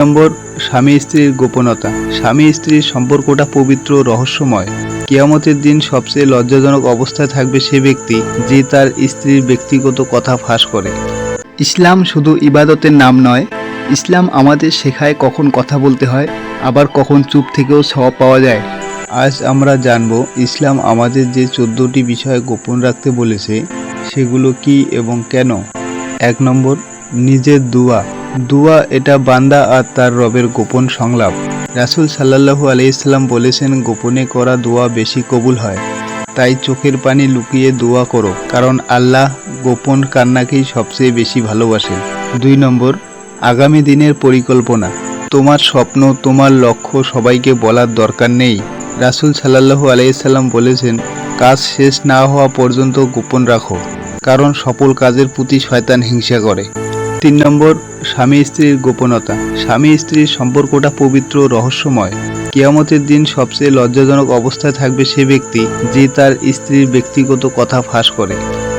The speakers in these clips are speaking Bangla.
নম্বর, স্বামী স্ত্রীর গোপনতা। স্বামী স্ত্রীর সম্পর্কটা পবিত্র, রহস্যময়। কিয়ামতের দিন সবচেয়ে লজ্জাজনক অবস্থায় থাকবে সে ব্যক্তি, যে তার স্ত্রীর ব্যক্তিগত কথা ফাঁস করে। ইসলাম শুধু ইবাদতের নাম নয়, ইসলাম আমাদের শেখায় কখন কথা বলতে হয়, আবার কখন চুপ থেকেও সব পাওয়া যায়। আজ আমরা জানব, ইসলাম আমাদের যে চোদ্দোটি বিষয় গোপন রাখতে বলেছে, সেগুলো কি এবং কেন? এক নম্বর, নিজের দুয়া। দুয়া, এটা বান্দা আর তার রবের গোপন সংলাপ। রাসুল সাল্লাহু আলাইসাল্লাম বলেছেন, গোপনে করা দোয়া বেশি কবুল হয়। তাই চোখের পানি লুকিয়ে দোয়া করো, কারণ আল্লাহ গোপন কান্নাকেই সবচেয়ে বেশি ভালোবাসে। দুই নম্বর, আগামী দিনের পরিকল্পনা। তোমার স্বপ্ন, তোমার লক্ষ্য সবাইকে বলার দরকার নেই। রাসুল সাল্লাহু আলাইসাল্লাম বলেছেন, কাজ শেষ না হওয়া পর্যন্ত গোপন রাখো, কারণ সফল কাজের প্রতি শয়তান হিংসা করে। তিন নম্বর, স্বামী স্ত্রীর গোপনতা। স্বামী স্ত্রীর সম্পর্কটা পবিত্র রহস্যময়। কিয়ামতের দিন সবচেয়ে লজ্জাজনক অবস্থায় থাকবে সে ব্যক্তি, যে তার স্ত্রীর ব্যক্তিগত কথা ফাঁস করে।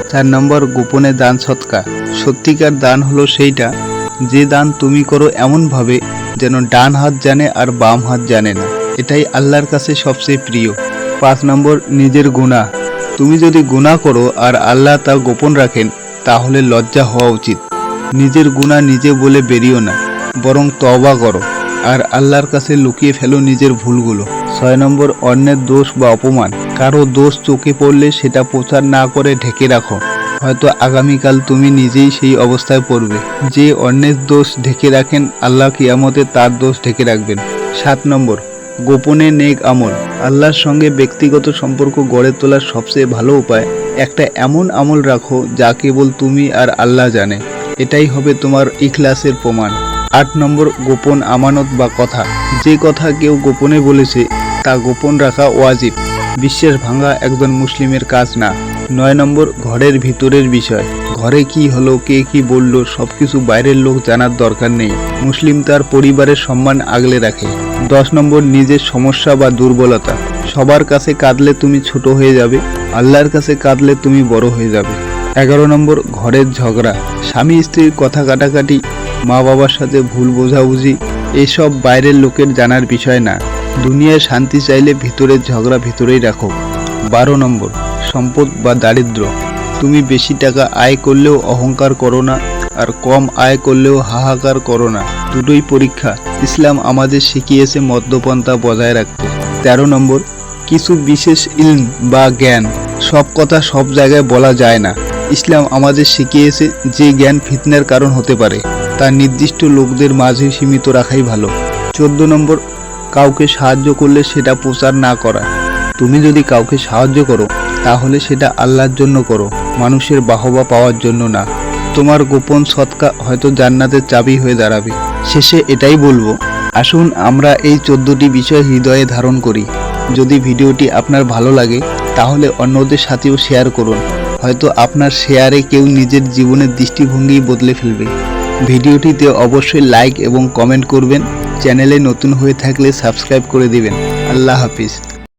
চার নম্বর, গোপনে দান সৎকার। সত্যিকার দান হলো সেইটা, যে দান তুমি করো এমনভাবে যেন ডান হাত জানে আর বাম হাত জানে না। এটাই আল্লাহর কাছে সবচেয়ে প্রিয়। পাঁচ নম্বর, নিজের গুণা তুমি যদি গুণা করো আর আল্লাহ তা গোপন রাখেন, তাহলে লজ্জা হওয়া উচিত। নিজের গুণা নিজে বলে বেরিও না, বরং তওবা করো, আর আল্লাহর কাছে লুকিয়ে ফেলো নিজের ভুলগুলো। ছয় নম্বর, অন্যের দোষ বা অপমান। কারও দোষ চোখে পড়লে সেটা প্রচার না করে ঢেকে রাখো। হয়তো আগামীকাল তুমি নিজেই সেই অবস্থায় পড়বে। যে অন্যের দোষ ঢেকে রাখেন, আল্লাহ কিয়ামতে তার দোষ ঢেকে রাখবেন। সাত নম্বর, গোপনে নেক আমল। আল্লাহর সঙ্গে ব্যক্তিগত সম্পর্ক গড়ে তোলার সবচেয়ে ভালো উপায়, একটা এমন আমল রাখো যা কেবল তুমি আর আল্লাহ জানে। এটাই হবে তোমার ইখলাসের প্রমাণ। আট নম্বর, গোপন আমানত বা কথা। যে কথা কেউ গোপনে বলেছে, তা গোপন রাখা ওয়াজিব। বিশ্বাস ভাঙা একজন মুসলিমের কাজ না। নয় নম্বর, ঘরের ভিতরের বিষয়। ঘরে কি হলো, কে কি বলল, সবকিছু বাইরের লোক জানার দরকার নেই। মুসলিম তার পরিবারের সম্মান আগলে রাখে। দশ নম্বর, নিজের সমস্যা বা দুর্বলতা। সবার কাছে কাঁদলে তুমি ছোট হয়ে যাবে, আল্লাহর কাছে কাঁদলে তুমি বড় হয়ে যাবে। এগারো নম্বর ঘরের ঝগড়া। স্বামী স্ত্রীর কথা কাটাকাটি, মা বাবার সাথে ভুল বোঝাবুঝি, এসব বাইরের লোকের জানার বিষয় না। দুনিয়ায় শান্তি চাইলে ভিতরের ঝগড়া ভিতরেই রাখো। বারো নম্বর, সম্পদ বা দারিদ্র তুমি বেশি টাকা আয় করলেও অহংকার করো না, আর কম আয় করলেও হাহাকার করো না। দুটোই পরীক্ষা। ইসলাম আমাদের শিখিয়েছে মদ্যপন্থা বজায় রাখতে। তেরো নম্বর, কিছু বিশেষ ইলম বা জ্ঞান। সব কথা সব জায়গায় বলা যায় না। ইসলাম আমাদের শিখিয়েছে যে জ্ঞান ফিতনার কারণ হতে পারে। তা নির্দিষ্ট লোকদের মাঝে সীমিত রাখাই ভালো। চোদ্দ নম্বর, কাউকে সাহায্য করলে সেটা প্রচার না করা। তুমি যদি কাউকে সাহায্য করো, তাহলে সেটা আল্লাহর জন্য করো, মানুষের বাহবা পাওয়ার জন্য না। তোমার গোপন সৎকা হয়তো জান্নাতের চাবি হয়ে দাঁড়াবে। শেষে এটাই বলব, আসুন আমরা এই চোদ্দটি বিষয় হৃদয়ে ধারণ করি। যদি ভিডিওটি আপনার ভালো লাগে, তাহলে অন্যদের সাথেও শেয়ার করুন। হয়তো আপনার শেয়ারে কেউ নিজের জীবনের দৃষ্টিভঙ্গি বদলে ফেলবে। ভিডিওটিতে অবশ্যই লাইক এবং কমেন্ট করবেন। চ্যানেলে নতুন হয়ে থাকলে সাবস্ক্রাইব করে দিবেন। আল্লাহ হাফিজ।